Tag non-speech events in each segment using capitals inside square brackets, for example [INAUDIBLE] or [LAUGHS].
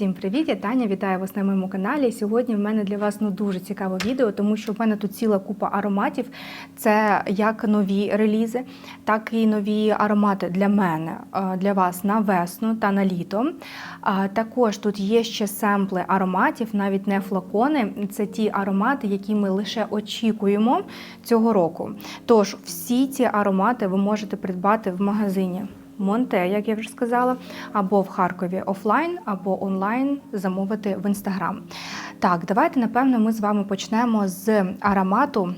Всім привіт, я Таня. Вітаю вас на моєму каналі. Сьогодні в мене для вас ну дуже цікаве відео, тому що в мене тут ціла купа ароматів. Це як нові релізи, так і нові аромати для мене, е, для вас на весну та на літо. А Також тут є ще семпли ароматів, навіть не флакони. Це ті аромати, які ми лише очікуємо цього року. Тож всі ці аромати ви можете придбати в магазині. Монте, як я вже сказала, або в Харкові офлайн, або онлайн замовити в інстаграм. Так, давайте, напевно, ми з вами почнемо з аромату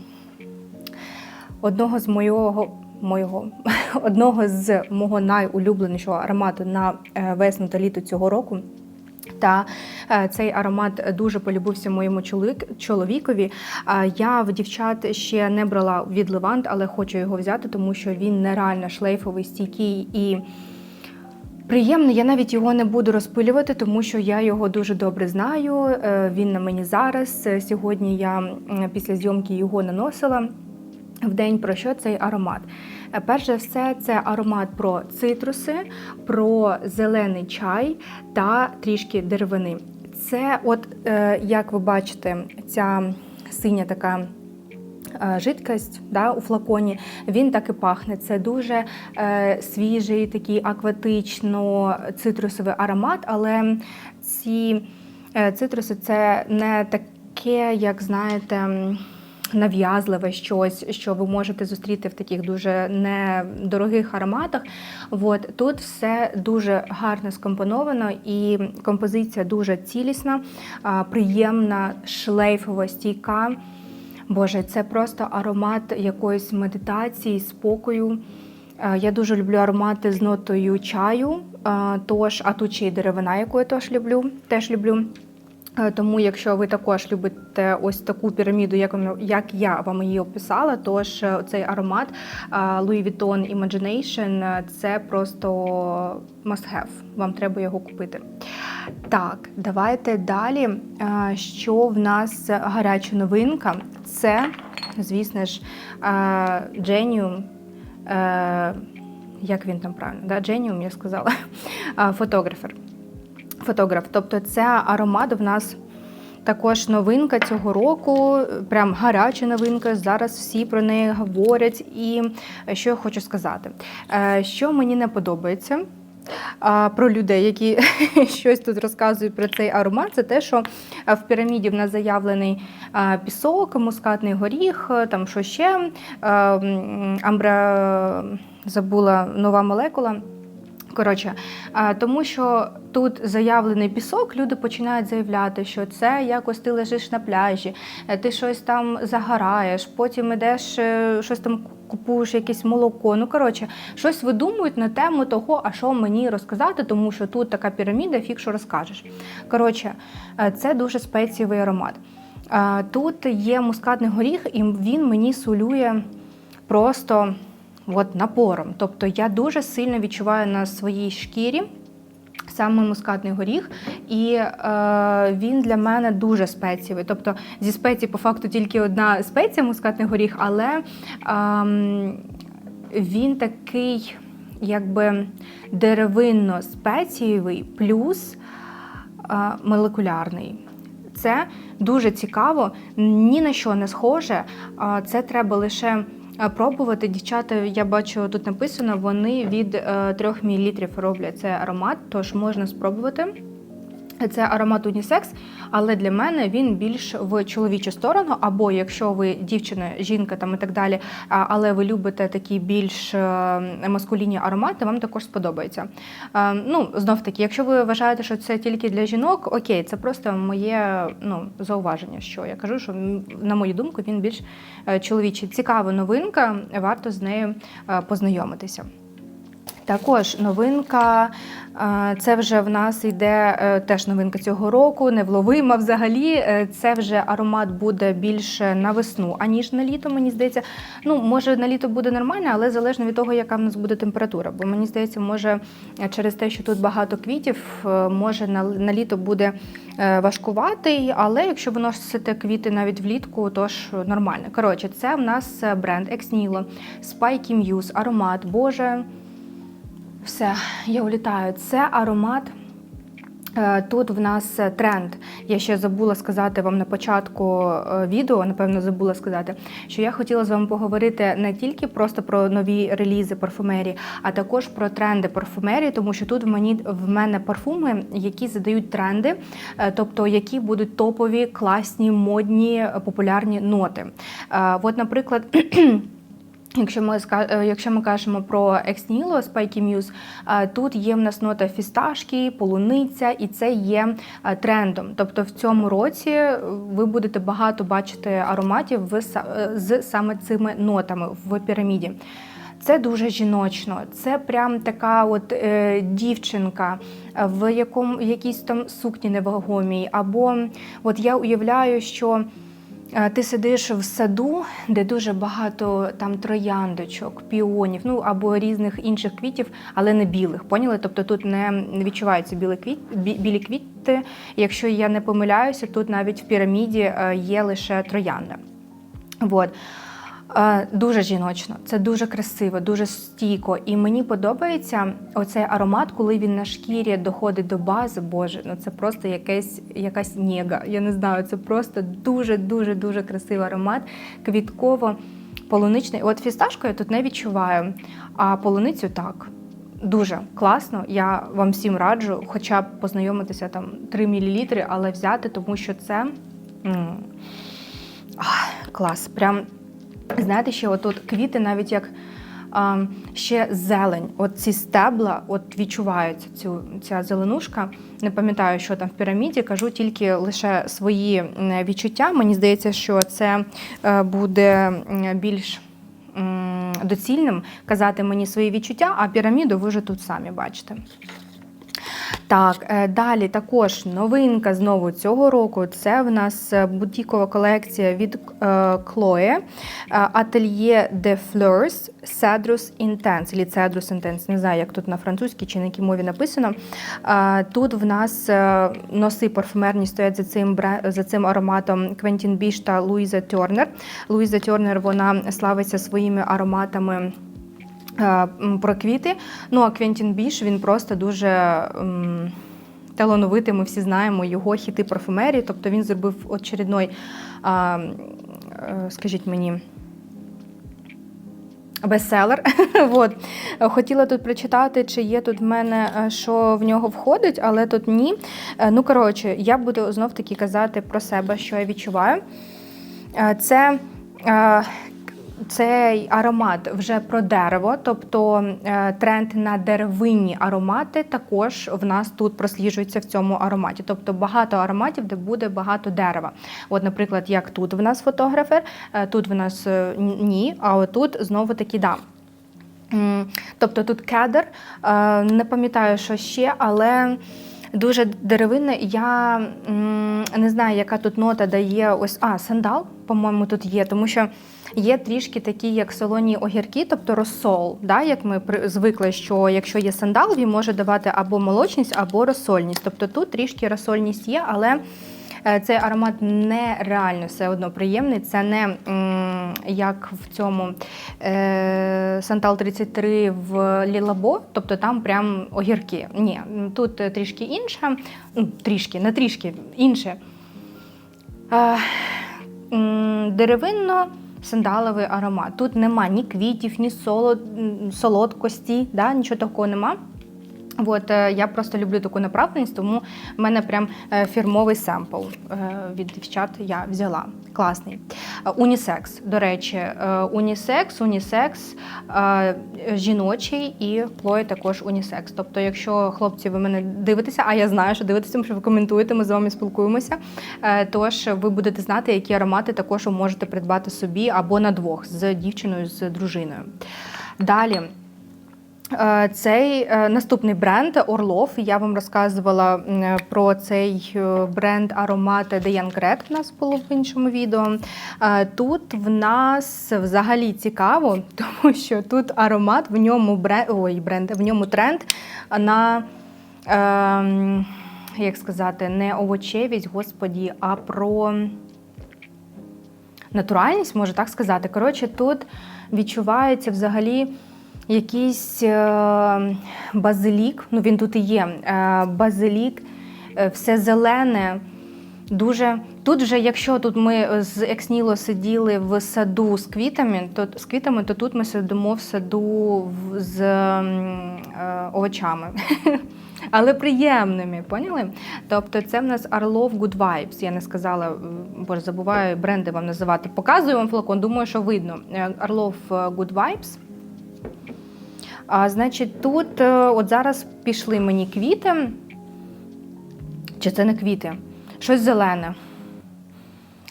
одного з моєго. Моєго [LAUGHS] одного з мого найулюбленішого аромату на е, весну та літо цього року. Та е, цей аромат дуже полюбився моєму чоловікові. Я в дівчат ще не брала від Левант, але хочу його взяти, тому що він нереально шлейфовий, стійкий і приємний. Я навіть його не буду розпилювати, тому що я його дуже добре знаю. Е, Він на мені зараз. Е, Сьогодні я після зйомки його наносила. В день про що цей аромат? Е, Перш за все, це аромат про цитруси, про зелений чай та трішки деревини. Це, от е, як ви бачите, ця синя така. е, Жидкость да, у флаконі, він так і пахне. Це дуже е, свіжий, такий акватично-цитрусовий аромат, але ці цитруси це не таке, як знаєте, нав'язливе щось, що ви можете зустріти в таких дуже недорогих ароматах. От тут все дуже гарно скомпоновано, і композиція дуже цілісна, приємна, шлейфова, стійка. Боже, це просто аромат якоїсь медитації, спокою. Я дуже люблю аромати з нотою чаю, тож, а тут ще й деревина, яку я теж люблю. Теж люблю. Е, Тому, якщо ви також любите ось таку піраміду, як, як я вам її описала, тож е, цей аромат е, Louis Vuitton Imagination це просто must have. Вам треба його купити. Так, давайте далі. Що в нас гаряча новинка? Це, звісно ж, Genium. Як він там правильно? Да? Genium, я сказала. [LAUGHS] Фотографер фотограф. Тобто це аромат в нас також новинка цього року, прям гаряча новинка. Зараз всі про неї говорять. І що я хочу сказати, Е, що мені не подобається. Про людей, які [LAUGHS] щось тут розказують про цей аромат, це те, що е, в піраміді в нас заявлений е, пісок, мускатний горіх, е, там що ще е, амбра забула нова молекула. Коротше, тому що тут заявлений пісок, люди починають заявляти, що це якось ти лежиш на пляжі, е, ти щось там загораєш, потім ідеш, е, щось там купуєш якесь молоко. Ну коротше, щось видумують на тему того, а що мені розказати, тому що тут така піраміда, фік що розкажеш. Коротше, е, це дуже спецієвий аромат. Тут є мускатний горіх, і він мені сулює просто от, напором. Тобто я дуже сильно відчуваю на своїй шкірі. Саме мускатний горіх, і е, він для мене дуже спецієвий. Тобто зі спецій по факту тільки одна спеція мускатний горіх, але е, він такий, якби деревинно-спецієвий плюс е, молекулярний. Це дуже цікаво, ні на що не схоже. а Це треба лише пробувати. Дівчата, я бачу, тут написано, вони від е, 3 мл роблять цей аромат, тож можна спробувати. Це аромат унісекс, але для мене він більш в чоловічу сторону. Або якщо ви дівчина, жінка там і так далі, але ви любите такі більш е, маскулінні аромати, вам також сподобається. Е, Ну, знов таки, якщо ви вважаєте, що це тільки для жінок, окей, це просто моє ну, зауваження. Що я кажу, що на мою думку він більш е, чоловічий. Цікава новинка, варто з нею познайомитися. Також новинка, це вже в нас йде е, теж новинка цього року, невловима взагалі. Е, Це вже аромат буде більше на весну, аніж на літо, мені здається. Ну, може, на літо буде нормально, але залежно від того, яка в нас буде температура. Бо мені здається, може е, через те, що тут багато квітів, може на, на літо буде важкуватий, але якщо ви носите квіти навіть влітку, то ж нормально. Коротше, це в нас бренд Nihilo, Spiky Muse, аромат. Боже. Все, я улітаю. Це аромат Е, Тут в нас е, тренд. Я ще забула сказати вам на початку е, відео, напевно, забула сказати, що я хотіла з вами поговорити не тільки просто про нові релізи парфумерії, а також про тренди парфумерії, тому що тут в мені в мене парфуми, які задають тренди, тобто які будуть топові, класні, модні, популярні ноти. От, наприклад. [CLEARS THROAT] Якщо ми е, якщо ми кажемо про Nihilo Spiky Muse, е, тут є в нас нота фісташки, полуниця, і це є е, трендом. Тобто в цьому році ви будете багато бачити ароматів з саме цими нотами в піраміді. Це дуже жіночно, це прям така от е, дівчинка в якому якійсь там сукні невагомій. Або от я уявляю, що Ти сидиш в саду, де дуже багато там трояндочок, піонів, ну або різних інших квітів, але не білих. Поняли? Тобто тут не відчуваються білі квіт, білі квіти. Якщо я не помиляюся, тут навіть в піраміді е, є лише троянда. Вот. Дуже жіночно, це дуже красиво, дуже стійко. І мені подобається оцей аромат, коли він на шкірі доходить до бази. Боже, ну це просто якась, якась нега. Я не знаю, це просто дуже, дуже, красивий аромат. Квітково, полуничний. От фісташку я тут не відчуваю, а полуницю так. Дуже класно. Я вам всім раджу, хоча б познайомитися там 3 мл, але взяти, тому що це м, ах, клас. Прям Знаєте, ще отут квіти, навіть як а, ще зелень. От ці стебла от відчуваються цю, ця зеленушка. Не пам'ятаю, що там в піраміді, кажу тільки лише свої відчуття. Мені здається, що це е, буде більш доцільним казати мені свої відчуття, а піраміду ви вже тут самі бачите. Так, е, далі також новинка знову цього року. Це в нас е, бутікова колекція від е, Atelier de Fleurs Cedrus Intense, чи Cedrus Intense, не знаю, як тут на французькій чи на якій мові написано. Е, Тут в нас носи парфумерні стоять за цим, за цим ароматом Quentin Біш та Луїза Тернер. Луїза Тернер вона славиться своїми ароматами. Е, про квіти. Ну а Квентін Біш він просто дуже талановитий. Ми всі знаємо його хіти парфумерії. Тобто він зробив очередной, а, е, скажіть мені. Бестселер. [LAUGHS] От. Хотіла тут прочитати, чи є тут в мене, е, що в нього входить, але тут ні. Ну, коротше, я буду знов таки казати про себе, що я відчуваю. Це цей аромат вже про дерево, тобто е, тренд на деревинні аромати також в нас тут просліджується в цьому ароматі. Тобто багато ароматів, де буде багато дерева. От, наприклад, як тут в нас фотографер, е, тут в нас е, ні, а отут знову таки да. Тобто тут кедр, не пам'ятаю, що ще, але дуже деревинне. Я м, не знаю, яка тут нота дає ось. А, сандал, по-моєму, тут є, тому що є трішки такі, як солоні огірки, тобто розсол. Да? Як ми звикли, що якщо є сандал, він може давати або молочність, або розсольність. Тобто тут трішки розсольність є, але. Е, Цей аромат нереально все одно приємний. Це не як в цьому е, Сантал 33 в Лілабо, тобто там прям огірки. Ні, тут трішки інше, ну, трішки, не трішки інше. Е, деревинно. Сандаловий аромат. Тут нема ні квітів, ні солод, солодкості, да, нічого такого нема. От е, я просто люблю таку направленість, тому в мене прям е, фірмовий семпл е, від дівчат я взяла. Класний. Унісекс, до речі, унісекс, унісекс жіночий і плої також унісекс. Тобто, якщо хлопці ви мене дивитеся, а я знаю, що дивитеся, тому що ви коментуєте, ми з вами спілкуємося. Тож ви будете знати, які аромати також можете придбати собі або на двох з дівчиною, з дружиною. Далі. Е, Цей е, наступний бренд Орлов. Я вам розказувала про цей е, бренд аромати Деян Грет. У нас було в іншому відео. Е, Тут в нас взагалі цікаво, [LAUGHS] тому що тут аромат, в ньому бренд, ой, бренд, в ньому тренд на. ем, Як сказати, не овочевість, господі, а про натуральність, можу так сказати. Коротше, тут відчувається взагалі якийсь е, базилік, ну він тут і є. Е, базилік, е, все зелене. Дуже тут вже, якщо тут ми з Ексніло сиділи в саду з квітами, то з квітами, то тут ми сидимо в саду з овочами. [LAUGHS] Але приємними, поняли? Тобто це в нас Орлов Good Vibes. Я не сказала, боже, забуваю бренди вам називати. Показую вам флакон, думаю, що видно. Орлов Good Vibes. А, значить, тут е, от зараз пішли мені квіти. Чи це не квіти? Щось зелене.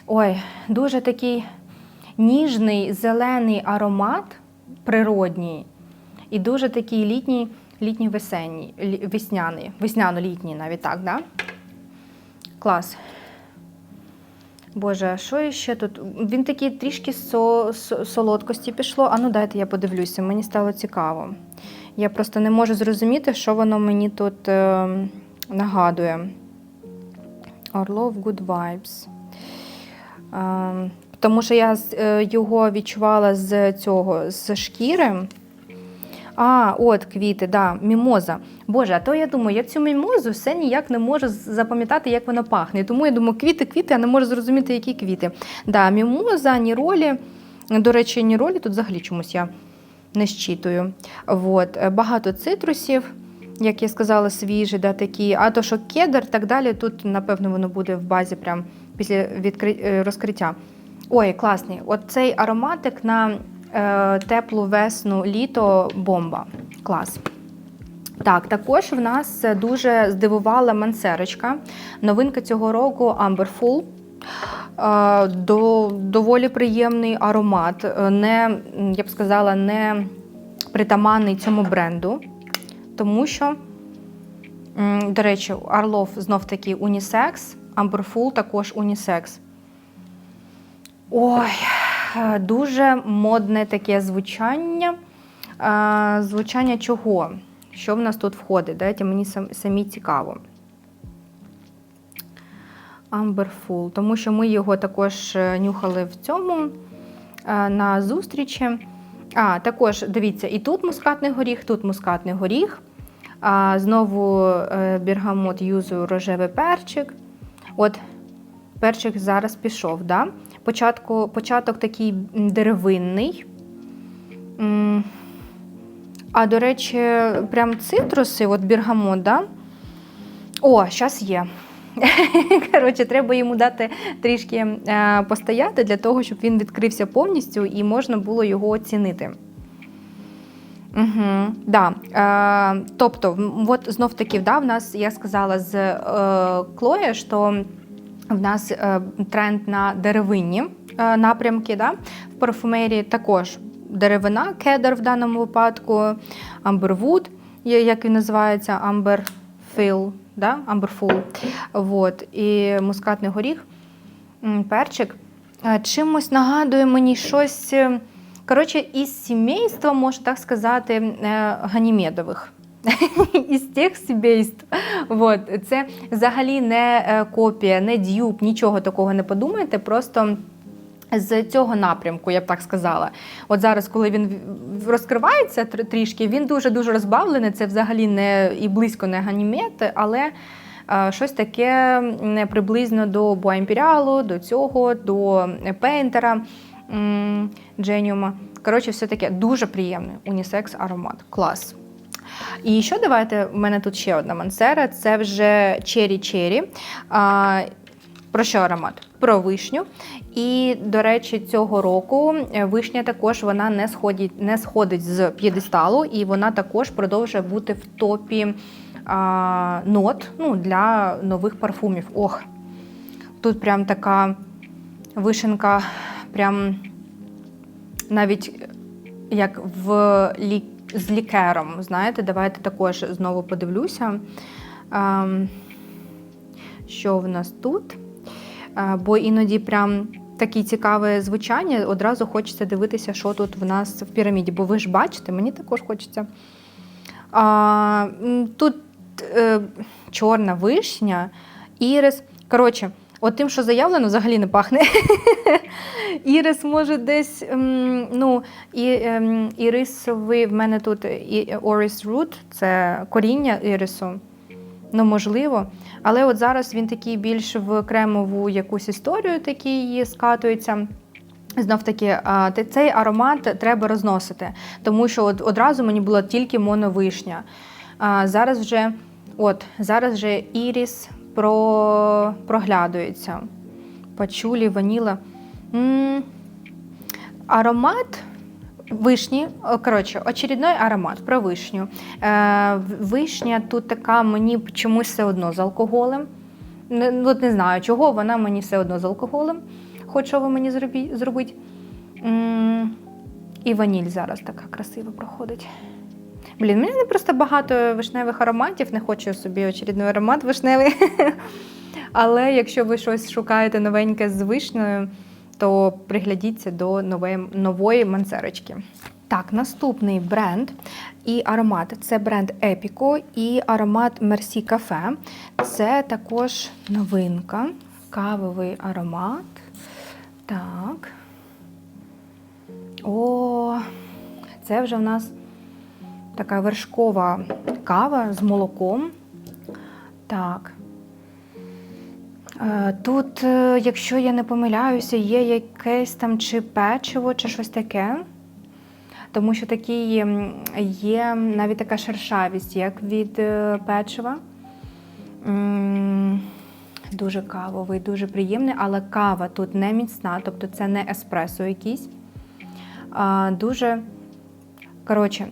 Ой, дуже такий ніжний зелений аромат природній і дуже такий літній, літній весенній, весняний, весняно-літній навіть так, да? Клас. Боже, а що ще тут? Він такий трішки со, со- солодкості пішло. А ну дайте я подивлюся, мені стало цікаво. Я просто не можу зрозуміти, що воно мені тут е, нагадує. Орлов Good Vibes. Е, тому що я е, його відчувала з цього, з шкіри. А, от квіти, да, мімоза. Боже, а то я думаю, я цю мімозу все ніяк не можу запам'ятати, як вона пахне. Тому я думаю, квіти, квіти, а не можу зрозуміти, які квіти. Да, мімоза, ніролі. До речі, ніролі тут взагалі чомусь я не щитую. От. е, Багато цитрусів, як я сказала, свіжі, да, такі. А то, що кедр, так далі, тут, напевно, воно буде в базі прям після відкри... е, розкриття. Ой, класний. От цей ароматик на теплу весну, літо бомба. Клас. Так, також в нас дуже здивувала мансерочка. Новинка цього року Amber Full. Е, До, доволі приємний аромат. Е, Не, я б сказала, не притаманний цьому бренду. Тому що, до речі, Орлов знов таки унісекс, Full також унісекс. Ой, е, дуже модне таке звучання. Е, Звучання чого? Що в нас тут входить? Дайте мені самі цікаво. Full, тому що ми його також е, нюхали в цьому е, на зустрічі. А, також дивіться, і тут мускатний горіх, тут мускатний горіх. А, знову е, бергамот юзу рожевий перчик. От перчик зараз пішов. Да? Початку, початок такий деревинний. А до речі, прям цитруси, от бергамот, да? О, зараз є. [LAUGHS] Коротше, треба йому дати трішки е, постояти для того, щоб він відкрився повністю і можна було його оцінити. Угу, да. Е, тобто, от знов таки, да, в нас, я сказала з е, Клоє, що в нас е, тренд на деревинні е, напрямки. Да? В парфумерії також деревина, кедр в даному випадку, амбервуд, як він називається, амберфіл, да? амберфул. Вот. І мускатний горіх, перчик. Е, Чимось нагадує мені щось. е, Коротше, із сімейства, можна так сказати, ганімедових. [LAUGHS] Із тих сімейств. Вот. Це взагалі не е, копія, не дюб, нічого такого не подумайте. Просто з цього напрямку, я б так сказала. От зараз, коли він розкривається трішки, він дуже-дуже розбавлений. Це взагалі не і близько не ганімет, але е, щось таке приблизно до Буа до цього, до Пейнтера Дженіума. Коротше, все таке дуже приємний унісекс аромат. Клас. І що давайте, у мене тут ще одна мансера, це вже Cherry Cherry. Про що аромат? Про вишню. І, до речі, цього року е, вишня також вона не сходить, не сходить з п'єдесталу, і вона також продовжує бути в топі а, нот ну, для нових парфумів. Ох, тут прям така вишенка, прям навіть як в лі... з лікером. Знаєте, давайте також знову подивлюся, ем, що в нас тут. Е, Бо іноді прям таке цікаве звучання, одразу хочеться дивитися, що тут в нас в піраміді. Бо ви ж бачите, мені також хочеться. Тут е, чорна вишня, ірис. Коротше, от тим, що заявлено, взагалі не пахне. [LAUGHS] Ірис може десь, ну, і, ем, ірисовий в мене тут і- Orris root, це коріння ірису. Ну, можливо. Але от зараз він такий більш в кремову якусь історію такий скатується. Знов таки, цей аромат треба розносити, тому що от одразу мені була тільки моновишня. А зараз вже, от, зараз вже іріс про, проглядується. Пачулі, ваніла. м аромат вишні, коротше, очередной аромат про вишню. Е, вишня тут така мені чомусь все одно з алкоголем. Не, ну, от не знаю, чого вона мені все одно з алкоголем. Хоч що ви мені зробі- зробить. М, І ваніль зараз така красиво проходить. Блін, мені не просто багато вишневих ароматів, не хочу собі очередний аромат вишневий. [LAUGHS] Але якщо ви щось шукаєте новеньке з вишнею, то приглядіться до нової, нової манцерочки. Так, наступний бренд і аромат це бренд Epico і аромат Merci Cafe. Це також новинка, кавовий аромат. Так. О, це вже в нас така вершкова кава з молоком. Так. Е, Тут, е, якщо я не помиляюся, є якесь там чи печиво, чи щось таке. Тому що такий м, є навіть така шершавість, як від е, печива. Дуже кавовий, дуже приємний, але кава тут не міцна, тобто це не еспресо якийсь. Дуже, коротше,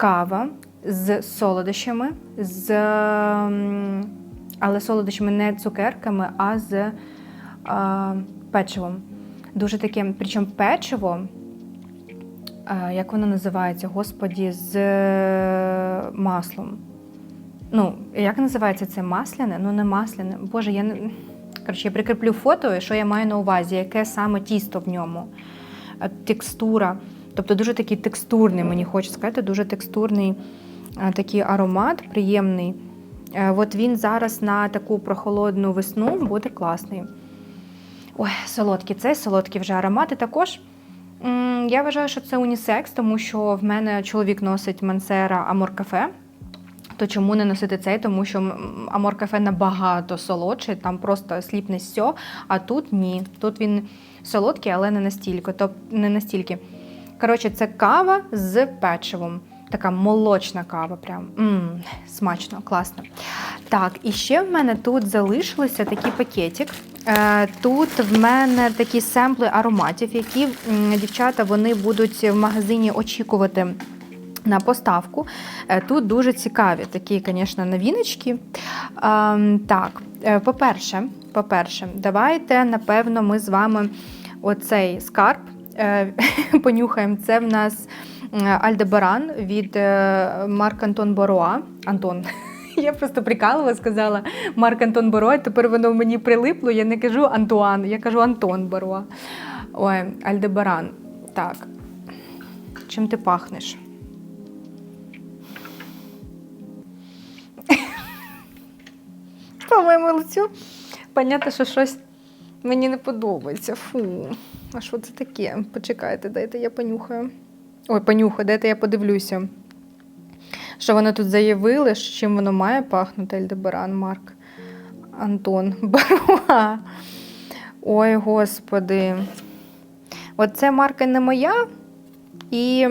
кава з солодощами, з, але солодощами не цукерками, а з а, печивом. Дуже таке, причому печиво, а, як воно називається, господі, з е, маслом. Ну, як називається це масляне? Ну, не масляне. Боже, я не. Коротше, я прикріплю фото, що я маю на увазі, яке саме тісто в ньому, Е, текстура. Тобто дуже такий текстурний, мені хочеться сказати, дуже текстурний е, такий аромат, приємний. Е, От він зараз на таку прохолодну весну буде класний. Ой, солодкі, це солодкі вже аромати також. Я вважаю, що це унісекс, тому що в мене чоловік носить Мансера Амор Кафе. То чому не носити цей? Тому що Амор Кафе набагато солодший, там просто сліпне сьо, а тут ні. Тут він солодкий, але не настільки. Тоб, не настільки. Коротше, це кава з печивом. Така молочна кава, прям м, смачно, класно. Так, і ще в мене тут залишилося такий пакетик. Е, Тут в мене такі семпли ароматів, які дівчата вони будуть в магазині очікувати на поставку. Е, Тут дуже цікаві такі, звісно, новіночки. Ем, Так, е, по-перше, по-перше, давайте, напевно, ми з вами оцей скарб [LAUGHS] понюхаємо. Це в нас е, Альдебаран від е, Марк Антон Боруа. Антон. [LAUGHS] Я просто прикалувала, сказала Марк Антон Боруа, тепер воно мені прилипло. Я не кажу Антуан, я кажу Антон Боруа. Ой, Альдебаран. Так. Чим ти пахнеш? [LAUGHS] По моєму лицю. Понятно, що щось мені не подобається. Фу. А що це таке? Почекайте, дайте я понюхаю. Ой, понюхаю, дайте я подивлюся. Що вони тут заявили, з чим воно має пахнути Ельдебаран Марк Антон Баруа. Ой, господи. Оце марка не моя. І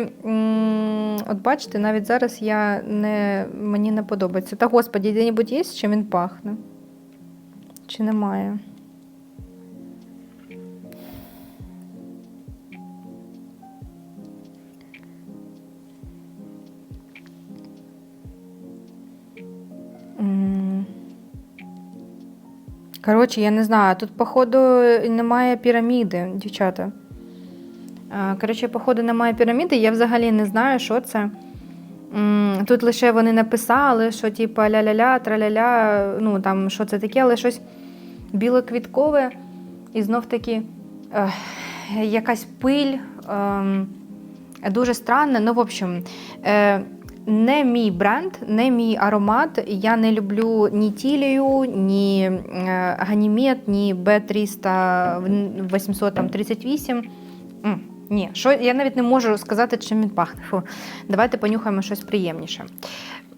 от бачите, навіть зараз я не, мені не подобається. Та господі, де-небудь є, чим він пахне? Чи немає? Коротше, я не знаю, тут, походу, немає піраміди, дівчата. Коротше, походу, немає піраміди, я взагалі не знаю, що це. Тут лише вони написали, що типу ля-ля-ля, траля-ля, ну там що це таке, але щось білоквіткове і знов таки якась пиль. ем, дуже странне. Ну, в общем, е, не мій бренд, не мій аромат. Я не люблю ні тілію, ні е, ганімет, ні B300 М, Ні, що, я навіть не можу сказати, чим він пахне. Фу. Давайте понюхаємо щось приємніше.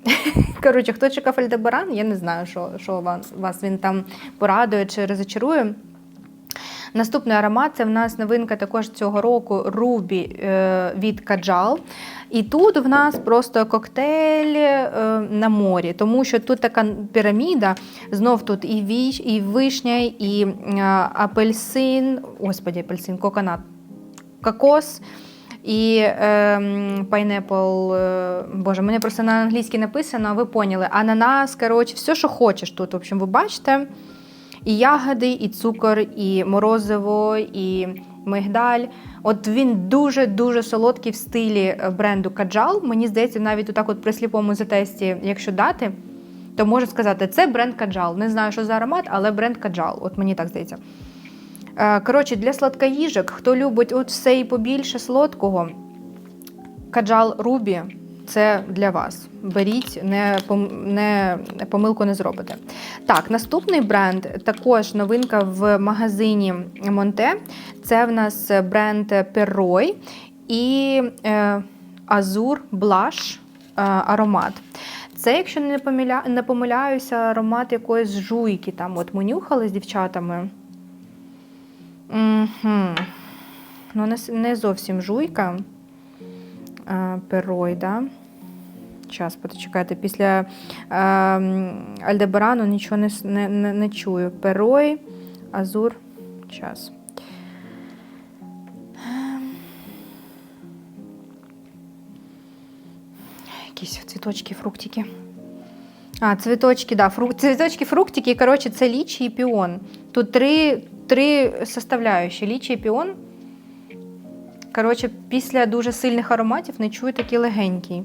[LAUGHS] Коротше, хто чекав Альдебаран, я не знаю, що, що вас він там порадує чи розочарує. Наступний аромат це в нас новинка також цього року Рубі е, від Каджал. І тут в нас просто коктейль е, на морі, тому що тут така піраміда, знов тут і віш, і вишня, і е, апельсин, господі, апельсин, коконат, кокос. І е, пайнепл, е, боже, мене просто на англійській написано, а ви поняли. Ананас, коротше, все, що хочеш тут. В общем, ви бачите. І ягоди, і цукор, і морозиво, і мигдаль. От він дуже-дуже солодкий в стилі е, бренду Каджал. Мені здається, навіть отак от при сліпому затесті, якщо дати, то можу сказати, це бренд Каджал. Не знаю, що за аромат, але бренд Каджал. От мені так здається. Е, Коротше, для сладкоїжок, хто любить от все і побільше солодкого, Каджал Рубі це для вас. Беріть, не, не помилку не зробите. Так, наступний бренд також новинка в магазині Монте. Це в нас бренд Perroy і е, Азур Blush е, аромат. Це, якщо не помиля... не помиляюся, аромат якоїсь жуйки. Там от ми нюхали з дівчатами. Угу. Ну, не, не зовсім жуйка. Е, Перой, да? Час, почекайте, після е, Альдебарану нічого не, не, не, не чую. Перой, Азур, час. Ем. Якісь цвіточки, фруктики. А, цвіточки, да, фрук... цвіточки, фруктики, коротше, це лічі і піон. Тут три, три составляючі. Лічі і піон. Коротше, після дуже сильних ароматів не чую такий легенький.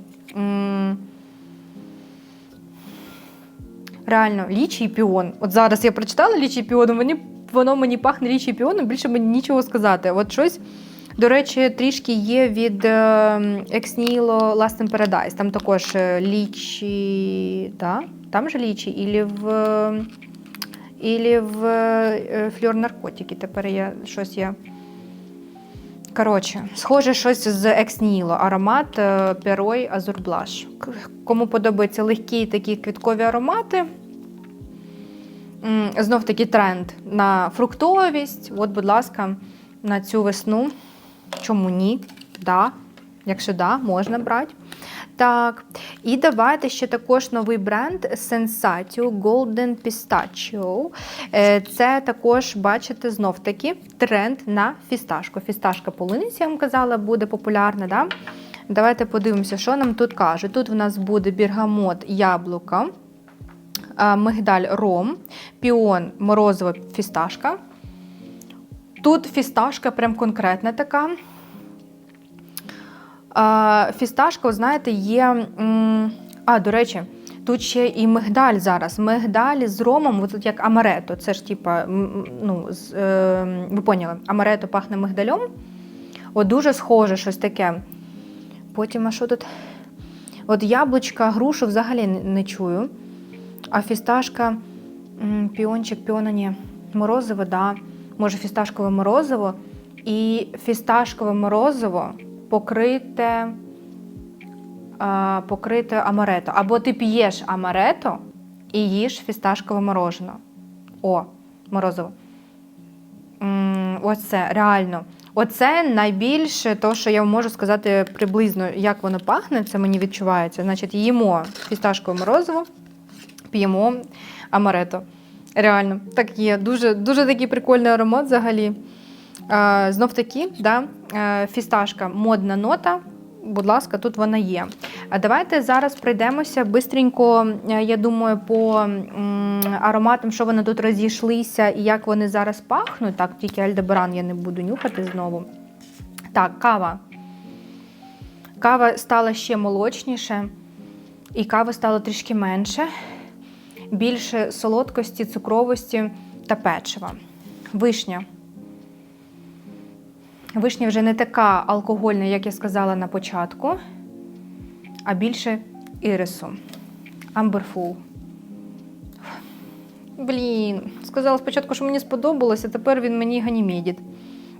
Реально, лічі і піон. От зараз я прочитала лічі і піон, мені, воно мені пахне лічі і піоном, більше мені нічого сказати. От щось, до речі, трішки є від Ексніло Last in Paradise. Там також е, лічі. Да? Там же лічі, ілі в. е, Ілі в е, фльор наркотики. Тепер я щось я. Коротше, схоже щось з Ексніло. Аромат е, Перой Азурблаш. Кому подобаються легкі такі квіткові аромати. Знов таки тренд на фруктовість. От, будь ласка, на цю весну. Чому ні? Да. Якщо да, можна брати. Так, і давайте ще також новий бренд Sensatio Golden Pistachio. Е, Це також, бачите, знов таки тренд на фісташку. Фісташка полуниця, я вам казала, буде популярна. Да? Давайте подивимося, що нам тут кажуть. Тут в нас буде бергамот, яблука, мигдаль ром, піон, морозиво, фісташка. Тут фісташка прям конкретна така. Фісташка, знаєте, є. А, до речі, тут ще і мигдаль зараз. Мигдаль з ромом, тут як амарето. Це ж типа, ну, з, е, ви поняли, амарето пахне мигдальом. От дуже схоже щось таке. Потім, а що тут? От яблучка, грушу взагалі не, чую. А фісташка, піончик, піона ні. Морозиво, да. Може, фісташкове морозиво. І фісташкове морозиво покрите, а, покрите амарето. Або ти п'єш амарето і їш фісташкове морожене. О, морозиво. М, Ось це, реально. Оце найбільше то, що я можу сказати приблизно, як воно пахне, це мені відчувається. Значить, їмо фісташкове морозиво, п'ємо амарето. Реально, так є. Дуже, дуже такий прикольний аромат взагалі. Знов таки, да, е, фісташка модна нота. Будь ласка, тут вона є. А давайте зараз пройдемося бистренько, е, я думаю, по ароматам, що вони тут розійшлися і як вони зараз пахнуть. Так, тільки Альдебаран я не буду нюхати знову. Так, кава. Кава стала ще молочніше, і кави стало трішки менше. Більше солодкості, цукровості та печива. Вишня. Вишня вже не така алкогольна, як я сказала на початку, а більше ірису. Амберфул. Блін, сказала спочатку, що мені сподобалося, тепер він мені ганімедить.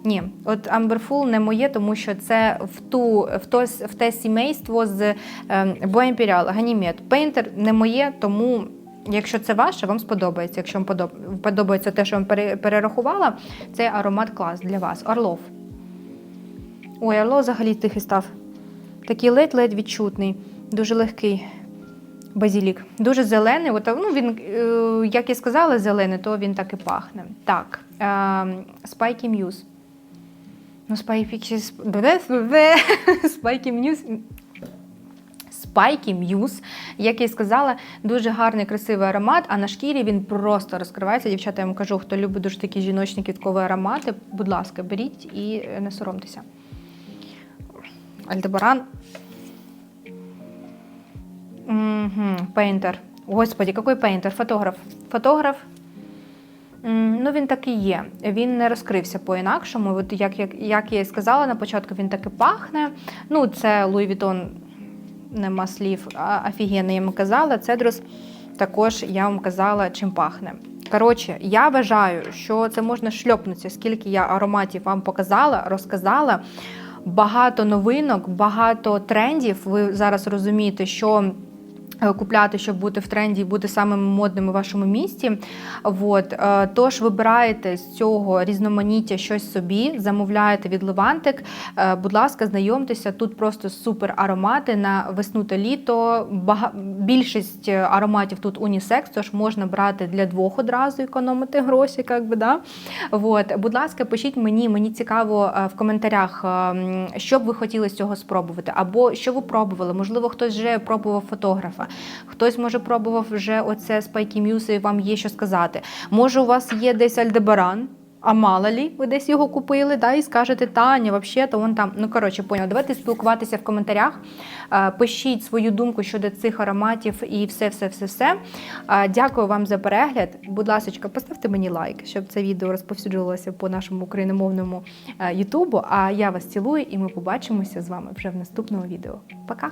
Ні, от Amberful не моє, тому що це в ту в то, в те сімейство з ем, Imperial, Ganymede. Painter не моє, тому якщо це ваше, вам сподобається. Якщо вам подобається те, що вам перерахувала, це аромат клас для вас. Орлов. Ой, Орлов взагалі тихий став. Такий ледь-ледь відчутний, дуже легкий. Базілік. Дуже зелений. От, ну, він, е, як я сказала, зелений, то він так і пахне. Так, е, Spiky Muse. Ну, Spiky Muse. Spiky Muse, як я і сказала, дуже гарний, красивий аромат, а на шкірі він просто розкривається. Дівчата, я вам кажу, хто любить дуже такі жіночні квіткові аромати, будь ласка, беріть і не соромтеся. Альдебаран. Пейнтер. Господи, який пейнтер? Фотограф. Фотограф. Ну, він так і є. Він не розкрився по-інакшому. От як, як, як я і сказала на початку, він так і пахне. Ну, це Луї Вітон, нема слів, а, офігенний, я вам казала. Цедрус також я вам казала, чим пахне. Коротше, я вважаю, що це можна шльопнутися, скільки я ароматів вам показала, розказала. Багато новинок, багато трендів. Ви зараз розумієте, що купляти, щоб бути в тренді і бути самим модним у вашому місті. От, е, тож вибираєте з цього різноманіття щось собі, замовляєте від Левантик. Е, Будь ласка, знайомтеся. Тут просто супер аромати на весну та літо. Більшість е, ароматів тут унісекс, тож можна брати для двох одразу, економити гроші. Як би, да? От, будь ласка, пишіть мені, мені цікаво е, в коментарях, е, що б ви хотіли з цього спробувати, або що ви пробували. Можливо, хтось вже пробував фотографа, хтось може пробував вже оце Spikey Muse і вам є що сказати. Може, у вас є десь Альдебаран. А мало лі, ви десь його купили, да, і скажете, Таня, взагалі, то вон там. Ну, коротше, поняла. Давайте спілкуватися в коментарях. Пишіть свою думку щодо цих ароматів і все, все, все, все. Е, Дякую вам за перегляд. Будь ласка, поставте мені лайк, щоб це відео розповсюджувалося по нашому україномовному е, Ютубу. А я вас цілую, і ми побачимося з вами вже в наступному відео. Пока!